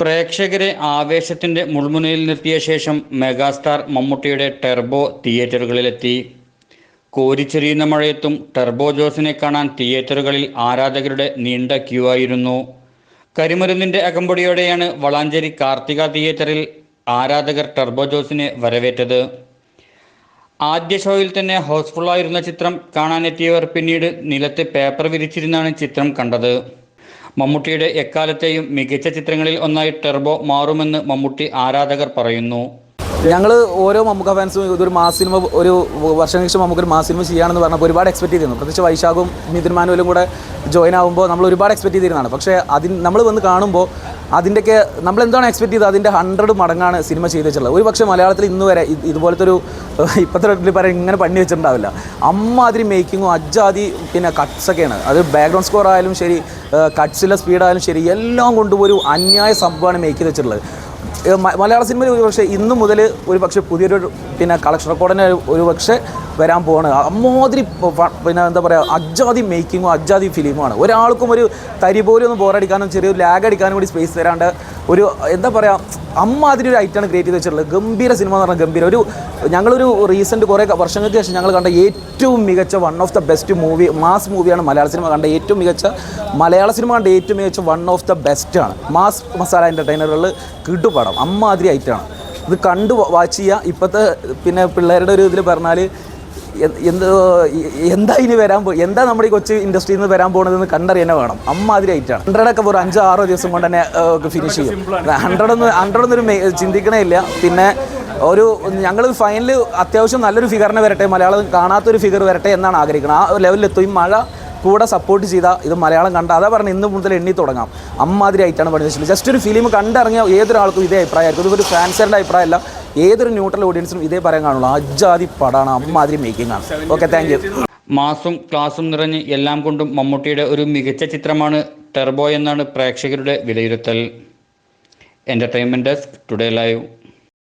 പ്രേക്ഷകരെ ആവേശത്തിന്റെ മുൾമുനയിൽ നിർത്തിയ ശേഷം മെഗാസ്റ്റാർ മമ്മൂട്ടിയുടെ ടെർബോ തിയേറ്ററുകളിലെത്തി. കോരിച്ചെറിയുന്ന മഴയത്തും ടെർബോ ജോസിനെ കാണാൻ തിയേറ്ററുകളിൽ ആരാധകരുടെ നീണ്ട ക്യൂ ആയിരുന്നു. കരിമരുന്നിന്റെ അകമ്പടിയോടെയാണ് വളാഞ്ചേരി കാർത്തിക തിയേറ്ററിൽ ആരാധകർ ടെർബോ ജോസിനെ വരവേറ്റത്. ആദ്യ ഷോയിൽ തന്നെ ഹൗസ്ഫുള്ളായിരുന്ന ചിത്രം കാണാനെത്തിയവർ പിന്നീട് നിലത്ത് പേപ്പർ വിരിച്ചിരുന്നാണ് ചിത്രം കണ്ടത്. മമ്മൂട്ടിയുടെ എക്കാലത്തെയും മികച്ച ചിത്രങ്ങളിൽ ഒന്നായി ടെർബോ മാറുമെന്ന് മമ്മൂട്ടി ആരാധകർ പറയുന്നു. ഞങ്ങൾ ഓരോ മമ്മൂക്ക ഫാൻസും ഇതൊരു മാസ് സിനിമ ഒരു വർഷം ശേഷം ഒരു മാസ് സിനിമ ചെയ്യാണെന്ന് പറഞ്ഞപ്പോൾ ഒരുപാട് എക്സ്പെക്ട് ചെയ്തിരുന്നു. പ്രത്യേകിച്ച് വൈശാഖും നിതിൻ മാനുവലും കൂടെ ജോയിൻ ആകുമ്പോൾ നമ്മൾ ഒരുപാട് എക്സ്പെക്ട് ചെയ്തിരുന്നതാണ്. പക്ഷേ അതിന് നമ്മൾ വന്ന് കാണുമ്പോൾ അതിന്റെയൊക്കെ നമ്മൾ എന്താണ് എക്സ്പെക്ട് ചെയ്തത്? അതിന്റെ ഹൺഡ്രഡ് മടങ്ങാണ് സിനിമ ചെയ്ത് വെച്ചിട്ടുള്ളത്. ഒരു പക്ഷേ മലയാളത്തിൽ ഇന്ന് വരെ ഇതുപോലത്തെ ഒരു ഇപ്പോഴത്തെ പറയാൻ ഇങ്ങനെ പണി വെച്ചിട്ടുണ്ടാവില്ല. അമ്മാതിരി മേക്കിങ്ങും അജ്ജാതി പിന്നെ കട്ട്സൊക്കെയാണ് അത് ബാക്ക്ഗ്രൗണ്ട് സ്കോർ ആയാലും ശരി കട്ട്സിലെ സ്പീഡായാലും ശരി എല്ലാം കൊണ്ടും ഒരു അന്യായ സംഭവമാണ് മേക്ക് ചെയ്ത് വെച്ചിട്ടുള്ളത്. മലയാള സിനിമയിൽ ഒരു പക്ഷേ ഇന്നു മുതൽ ഒരു പക്ഷേ പുതിയൊരു പിന്നെ കളക്ഷൻ റെക്കോർഡിന് ഒരു പക്ഷേ വരാൻ പോവാണ്. അമ്മാതിരി പിന്നെ എന്താ പറയുക അജാതി മേക്കിങ്ങും അജാതി ഫിലിമുമാണ് ഒരാൾക്കും ഒരു തരി പോലും ഒന്ന് ബോറടിക്കാനും ചെറിയൊരു ലാഗ് അടിക്കാനും കൂടി സ്പേസ് തരാണ്ട് ഒരു എന്താ പറയുക അമ്മാതിരി ഒരു ഐറ്റാണ് ക്രിയേറ്റ് ചെയ്ത് വെച്ചിട്ടുള്ളത്. ഗംഭീര സിനിമ എന്ന് പറഞ്ഞാൽ ഗംഭീര. ഒരു ഞങ്ങളൊരു റീസെന്റ് കുറേ വർഷങ്ങൾക്ക് ശേഷം ഞങ്ങൾ കണ്ട ഏറ്റവും മികച്ച one of the best movie mass മൂവിയാണ് മലയാള സിനിമ കണ്ട ഏറ്റവും മികച്ച മലയാള സിനിമ കണ്ട ഏറ്റവും മികച്ച വൺ ഓഫ് ദ ബെസ്റ്റാണ് മാസ് മസാല എന്റർടൈനറുകളിൽ കിട്ടുപടം അമ്മാതിരി ഐറ്റാണ് ഇത് കണ്ട് വാച്ച് ചെയ്യുക. ഇപ്പോഴത്തെ പിന്നെ പിള്ളേരുടെ ഒരു ഇതിൽ പറഞ്ഞാൽ എന്ത് എന്താ ഇനി വരാൻ പോ എന്താ നമ്മുടെ ഈ കൊച്ചു ഇൻഡസ്ട്രിയിൽ നിന്ന് വരാൻ പോകുന്നതെന്ന് കണ്ടറിയാൻ വേണം. അമ്മാതിരി ആയിട്ടാണ്. ഹൺഡ്രഡൊക്കെ ഒരു അഞ്ചോ ആറോ ദിവസം കൊണ്ട് തന്നെ ഫിനിഷ് ചെയ്യും. ഹൺഡ്രഡ് ഒന്നും ഹൺഡ്രഡ് ഒന്നും ഒരു മെ- ചിന്തിക്കണേ ഇല്ല. പിന്നെ ഒരു ഞങ്ങൾ ഫൈനൽ അത്യാവശ്യം നല്ലൊരു ഫിഗറിനെ വരട്ടെ മലയാളം കാണാത്തൊരു ഫിഗർ വരട്ടെ എന്നാണ് ആഗ്രഹിക്കുന്നത് ആ ലെവലിലെത്തും ഈ മഴ കൂടെ സപ്പോർട്ട് ചെയ്ത ഇത് മലയാളം കണ്ട അതാ പറഞ്ഞു ഇന്ന് മുതൽ എണ്ണി തുടങ്ങാം. അമ്മാതിരി ആയിട്ടാണ് പഠിച്ചത് ജസ്റ്റ് ഒരു ഫിലിം കണ്ടിറങ്ങിയ ഏതൊരാൾക്കും ഇതേ അഭിപ്രായമായിരിക്കും. ഇതൊരു ഫാൻസറിന്റെ അഭിപ്രായമല്ല ഏതൊരു ന്യൂട്രൽ ഓഡിയൻസിനും ഇതേ പറയാൻ കാണുള്ളൂ. അജാതി പടാണ് അമ്മാതിരി മേക്കിംഗ് ആണ്. ഓക്കെ താങ്ക് യു മാസും ക്ലാസും നിറഞ്ഞ് എല്ലാം കൊണ്ടും മമ്മൂട്ടിയുടെ ഒരു മികച്ച ചിത്രമാണ് ടെർബോ എന്നാണ് പ്രേക്ഷകരുടെ വിലയിരുത്തൽ. Entertainment desk today live